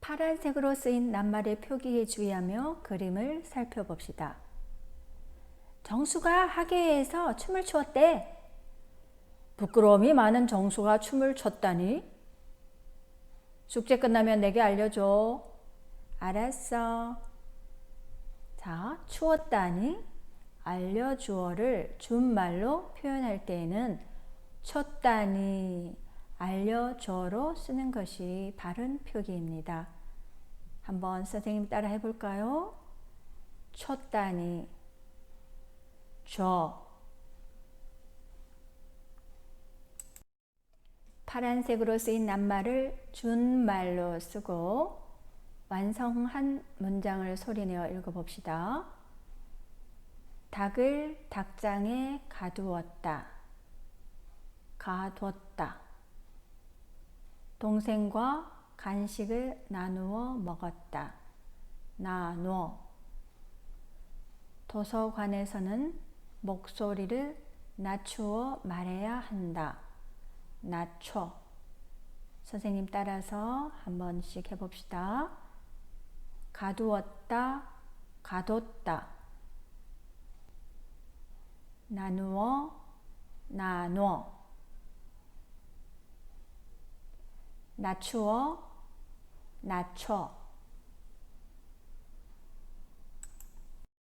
파란색으로 쓰인 낱말의 표기에 주의하며 그림을 살펴봅시다. 정수가 학예에서 춤을 추었대. 부끄러움이 많은 정수가 춤을 췄다니? 숙제 끝나면 내게 알려줘. 알았어. 자, 추었다니 알려주어를 준말로 표현할 때에는 쳤다니 알려줘로 쓰는 것이 바른 표기입니다. 한번 선생님 따라 해볼까요? 쳤다니 줘 파란색으로 쓰인 낱말을 준말로 쓰고 완성한 문장을 소리내어 읽어봅시다. 닭을 닭장에 가두었다. 가뒀다. 동생과 간식을 나누어 먹었다. 나누어. 도서관에서는 목소리를 낮추어 말해야 한다. 낮춰. 선생님 따라서 한 번씩 해봅시다. 가두었다, 가뒀다. 나누어, 나누어. 낮추어, 낮춰.